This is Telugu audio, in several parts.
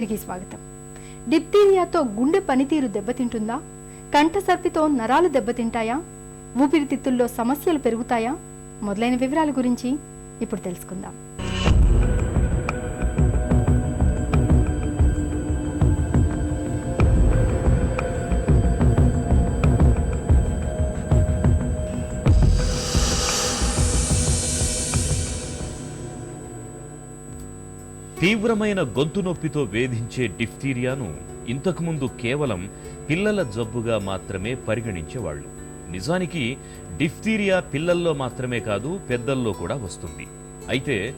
తిరిగి స్వాగతం. డిప్తీరియాతో గుండె పనితీరు దెబ్బతింటుందా? కంఠసర్పితో నరాలు దెబ్బతింటాయా? ఊపిరితిత్తుల్లో సమస్యలు పెరుగుతాయా? మొదలైన వివరాల గురించి ఇప్పుడు తెలుసుకుందాం. తీవ్రమైన గొంతు నొప్పితో వేధించే డిఫ్తీరియాను ఇంతకుముందు కేవలం పిల్లల జబ్బుగా మాత్రమే పరిగణించేవాళ్ళు. నిజానికి డిఫ్తీరియా పిల్లల్లో మాత్రమే కాదు పెద్దల్లో కూడా వస్తుంది. అయితే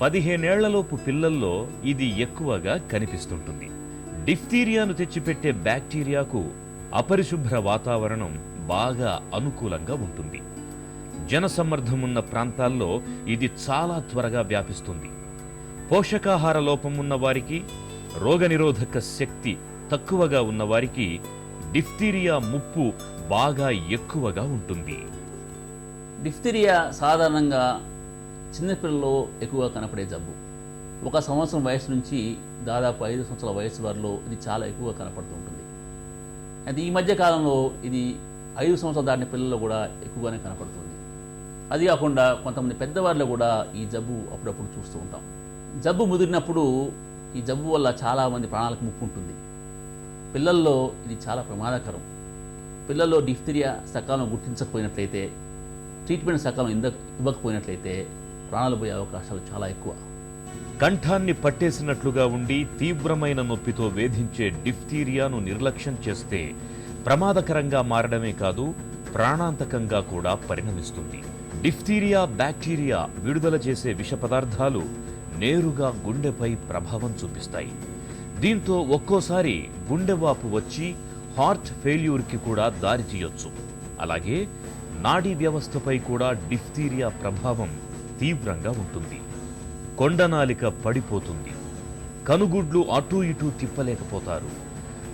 పదిహేనేళ్ళలోపు పిల్లల్లో ఇది ఎక్కువగా కనిపిస్తుంటుంది. డిఫ్తీరియాను తెచ్చిపెట్టే బ్యాక్టీరియాకు అపరిశుభ్ర వాతావరణం బాగా అనుకూలంగా ఉంటుంది. జనసమ్మర్ధం ఉన్న ప్రాంతాల్లో ఇది చాలా త్వరగా వ్యాపిస్తుంది. పోషకాహార లోపం ఉన్న వారికి రోగనిరోధక శక్తి తక్కువగా ఉన్న వారికి డిఫ్తీరియా ముప్పు బాగా ఎక్కువగా ఉంటుంది. డిఫ్తీరియా సాధారణంగా చిన్నపిల్లల్లో ఎక్కువగా కనపడే జబ్బు. ఒక సంవత్సరం వయసు నుంచి దాదాపు ఐదు సంవత్సరాల వయసు వారిలో ఇది చాలా ఎక్కువగా కనపడుతూ ఉంటుంది. అయితే ఈ మధ్య కాలంలో ఇది ఐదు సంవత్సరాలు దాటిన పిల్లల్లో కూడా ఎక్కువగానే కనపడుతుంది. అది కాకుండా కొంతమంది పెద్దవారిలో కూడా ఈ జబ్బు అప్పుడప్పుడు చూస్తూ ఉంటాం. జబ్బు ముదిరినప్పుడు ఈ జబ్బు వల్ల చాలామంది ప్రాణాలకు ముప్పు ఉంటుంది. పిల్లల్లో ఇది చాలా ప్రమాదకరం. పిల్లల్లో డిఫ్తీరియా సకాలం గుర్తించకపోయినట్లయితే ట్రీట్మెంట్ సకాలం ఇంద ఇవ్వకపోయినట్లయితే ప్రాణాలు పోయే అవకాశాలు చాలా ఎక్కువ. కంఠాన్ని పట్టేసినట్లుగా ఉండి తీవ్రమైన నొప్పితో వేధించే డిఫ్తీరియాను నిర్లక్ష్యం చేస్తే ప్రమాదకరంగా మారడమే కాదు ప్రాణాంతకంగా కూడా పరిణమిస్తుంది. డిఫ్తీరియా బ్యాక్టీరియా విడుదల చేసే విష పదార్థాలు నేరుగా గుండెపై ప్రభావం చూపిస్తాయి. దీంతో ఒక్కోసారి గుండెవాపు వచ్చి హార్ట్ ఫెయిల్యూర్కి కూడా దారితీయొచ్చు అలాగే నాడీ వ్యవస్థపై కూడా డిఫ్తీరియా ప్రభావం తీవ్రంగా ఉంటుంది. కొండనాలిక పడిపోతుంది. కనుగుడ్లు అటూ ఇటూ తిప్పలేకపోతారు.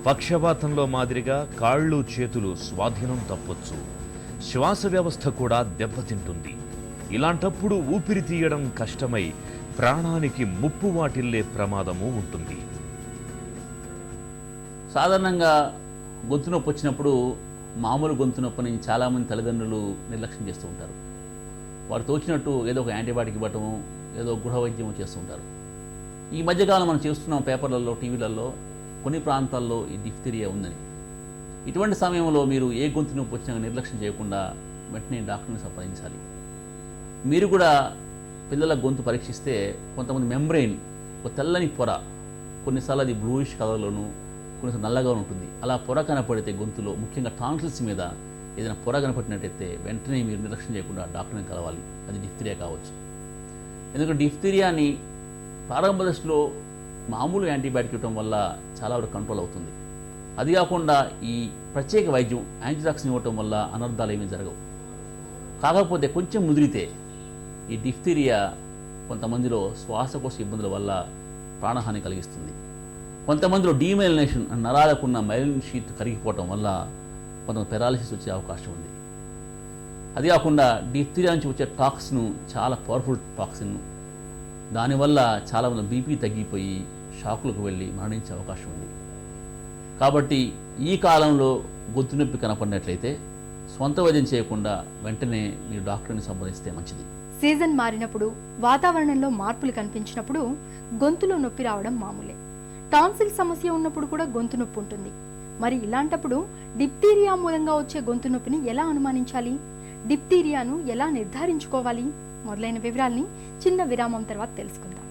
పక్షవాతంలో మాదిరిగా కాళ్ళు చేతులు స్వాధీనం తప్పొచ్చు. శ్వాస వ్యవస్థ కూడా దెబ్బతింటుంది. ఇలాంటప్పుడు ఊపిరి తీయడం కష్టమై ప్రాణానికి ముప్పు వాటిల్లే ప్రమాదము ఉంటుంది. సాధారణంగా గొంతు నొప్పి వచ్చినప్పుడు మామూలు గొంతు నొప్పిని చాలామంది తల్లిదండ్రులు నిర్లక్ష్యం చేస్తూ ఉంటారు. వారు తోచినట్టు ఏదో ఒక యాంటీబయాటిక్ ఇవ్వటము ఏదో గృహ వైద్యం చేస్తూ ఉంటారు. ఈ మధ్యకాలం మనం చూస్తున్నాం పేపర్లలో టీవీలలో కొన్ని ప్రాంతాల్లో ఈ డిఫ్తీరియా ఉందని. ఇటువంటి సమయంలో మీరు ఏ గొంతు నొప్పి వచ్చినా నిర్లక్ష్యం చేయకుండా వెంటనే డాక్టర్ని సంప్రదించాలి. మీరు కూడా పిల్లల గొంతు పరీక్షిస్తే కొంతమంది మెంబ్రెయిన్ ఒక తెల్లని పొర కొన్నిసార్లు అది బ్లూయిష్ కలర్లోను కొన్నిసార్లు నల్లగా ఉంటుంది. అలా పొర కనపడితే గొంతులో ముఖ్యంగా టాన్సిల్స్ మీద ఏదైనా పొర కనపడినట్టయితే వెంటనే మీరు నిర్లక్ష్యం చేయకుండా డాక్టర్ని కలవాలి. అది డిఫ్తీరియా కావచ్చు. ఎందుకంటే డిఫ్తీరియాని ప్రారంభ దశలో మామూలు యాంటీబయాటిక్ ఇవ్వడం వల్ల చాలా వరకు కంట్రోల్ అవుతుంది. అది కాకుండా ఈ ప్రత్యేక వైద్యం యాంటీడాక్సిన్ ఇవ్వటం వల్ల అనర్థాలు ఏమీ జరగవు. కాకపోతే కొంచెం ముదిరితే ఈ డిఫ్తీరియా కొంతమందిలో శ్వాసకోశ ఇబ్బందుల వల్ల ప్రాణహాని కలిగిస్తుంది. కొంతమందిలో డీమైలినేషన్ నరాలకున్న మైలిన్ షీట్ కరిగిపోవటం వల్ల కొంత పెరాలిసిస్ వచ్చే అవకాశం ఉంది. అది కాకుండా డిఫ్తీరియా నుంచి వచ్చే టాక్సిన్ చాలా పవర్ఫుల్ టాక్సిన్ దానివల్ల చాలామంది బీపీ తగ్గిపోయి షాకులకు వెళ్ళి మరణించే అవకాశం ఉంది. కాబట్టి ఈ కాలంలో గొంతు నొప్పి కనపడినట్లయితే సొంత వైద్యం చేయకుండా వెంటనే మీరు డాక్టర్ని సంప్రదిస్తే మంచిది. సీజన్ మారినప్పుడు వాతావరణంలో మార్పులు కనిపించినప్పుడు గొంతులో నొప్పి రావడం మామూలే. టాన్సిల్ సమస్య ఉన్నప్పుడు కూడా గొంతు నొప్పి ఉంటుంది. మరి ఇలాంటప్పుడు డిప్తీరియా మూలంగా వచ్చే గొంతు నొప్పిని ఎలా అనుమానించాలి? డిప్తీరియాను ఎలా నిర్ధారించుకోవాలి? మొదలైన వివరాల్ని చిన్న విరామం తర్వాత తెలుసుకుందాం.